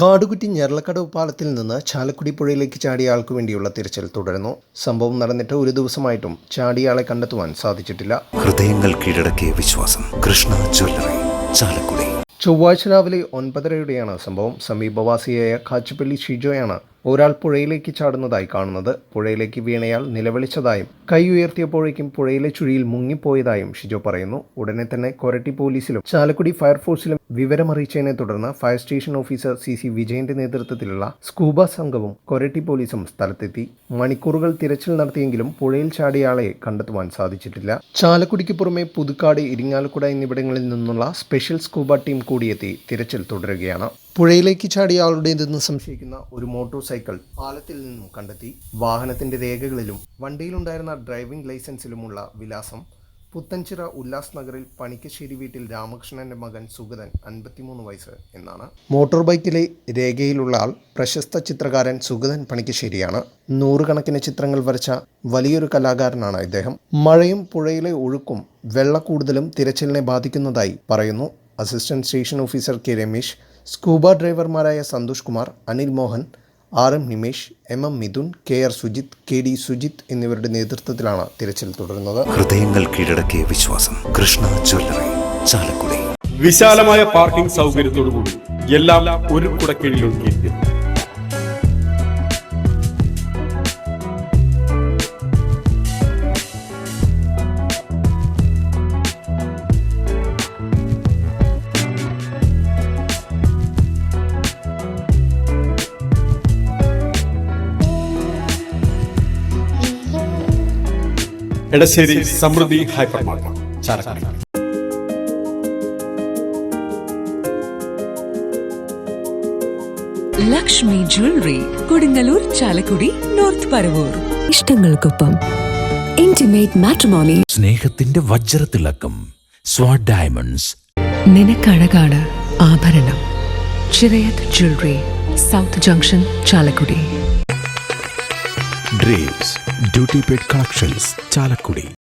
കാടുകുറ്റി ഞെരളക്കടവ് പാലത്തിൽ നിന്ന് ചാലക്കുടി പുഴയിലേക്ക് ചാടിയ ആൾക്കു വേണ്ടിയുള്ള തിരച്ചിൽ തുടരുന്നു. സംഭവം നടന്നിട്ട് ഒരു ദിവസമായിട്ടും ചാടിയയാളെ കണ്ടെത്തുവാൻ സാധിച്ചിട്ടില്ല. ഹൃദയങ്ങൾ കീഴടക്കിയ വിശ്വാസം. കൃഷ്ണ ജ്വല്ലറി ചാലക്കുടി. ചൊവ്വാഴ്ച രാവിലെ ഒൻപതരയോടെയാണ് സംഭവം. സമീപവാസിയായ കാച്ചുപള്ളി ഷിജോയാണ് ഒരാൾ പുഴയിലേക്ക് ചാടുന്നതായി കാണുന്നത്. പുഴയിലേക്ക് വീണയാൾ നിലവിളിച്ചതായും കൈ ഉയർത്തിയപ്പോഴേക്കും പുഴയിലെ ചുഴിയിൽ മുങ്ങിപ്പോയതായും ഷിജോ പറയുന്നു. ഉടനെ തന്നെ കൊരട്ടി പോലീസിലും ചാലക്കുടി ഫയർഫോഴ്സിലും വിവരമറിയിച്ചതിനെ തുടർന്ന് fire station officer C C വിജയന്റെ നേതൃത്വത്തിലുള്ള സ്കൂബ സംഘവും കൊരട്ടി പോലീസും സ്ഥലത്തെത്തി. മണിക്കൂറുകൾ തിരച്ചിൽ നടത്തിയെങ്കിലും പുഴയിൽ ചാടിയാളെ കണ്ടെത്തുവാൻ സാധിച്ചിട്ടില്ല. ചാലക്കുടിക്ക് പുറമെ പുതുക്കാട് ഇരിങ്ങാലക്കുട എന്നിവിടങ്ങളിൽ നിന്നുള്ള സ്പെഷ്യൽ സ്കൂബ ടീം കൂടിയെത്തി തിരച്ചിൽ തുടരുകയാണ്. പുഴയിലേക്ക് ചാടിയ ആളുടേതെന്ന് സംശയിക്കുന്ന ഒരു മോട്ടോർ സൈക്കിൾ പാലത്തിൽ നിന്നും കണ്ടെത്തി. വാഹനത്തിന്റെ രേഖകളിലും വണ്ടിയിലുണ്ടായിരുന്ന ഡ്രൈവിംഗ് ലൈസൻസിലുമുള്ള വിലാസം പുത്തൻചിറ ഉല്ലാസ് നഗറിൽ പണിക്കശ്ശേരി വീട്ടിൽ രാമകൃഷ്ണന്റെ മകൻ സുഗതൻ അൻപത്തിമൂന്ന് വയസ്സ് എന്നാണ്. മോട്ടോർ ബൈക്കിലെ രേഖയിലുള്ള ആൾ പ്രശസ്ത ചിത്രകാരൻ സുഗതൻ പണിക്കശ്ശേരിയാണ്. നൂറുകണക്കിന് ചിത്രങ്ങൾ വരച്ച വലിയൊരു കലാകാരനാണ് ഇദ്ദേഹം. മഴയും പുഴയിലെ ഒഴുക്കും വെള്ളക്കൂടുതലും തിരച്ചിലിനെ ബാധിക്കുന്നതായി പറയുന്നു. Assistant station officer K Ramesh scuba ഡ്രൈവർമാരായ Santhosh Kumar Anil Mohan R M Nimesh M M Mithun K R Sujith K D Sujith എന്നിവരുടെ നേതൃത്വത്തിലാണ് തിരച്ചിൽ തുടരുന്നത്. ഹൃദയങ്ങൾ കീഴടക്കിയ വിശ്വാസം. കൃഷ്ണ ജ്വല്ലറി ചാലക്കുടി. വിശാലമായ പാർക്കിംഗ് സൗകര്യത്തോടുകൂടി എല്ലാം ഒരു കുടക്കീഴിലൊതുക്കിയിരിക്കുന്നു Edassery Samruddhi hyper market Chalakudy. Lakshmi jewellery Kodungallur Chalakudy north Paravur. ഇഷ്ടങ്ങൾക്കൊപ്പം intimate matrimony സ്നേഹത്തിന്റെ വജ്രത്തിളക്കം സ്വാഡ് ഡയമണ്ട്സ് നിനക്കഴകാണ് ആഭരണം. Chirayath jewellery south junction Chalakudy. Dreams duty paid collections Chalakudy.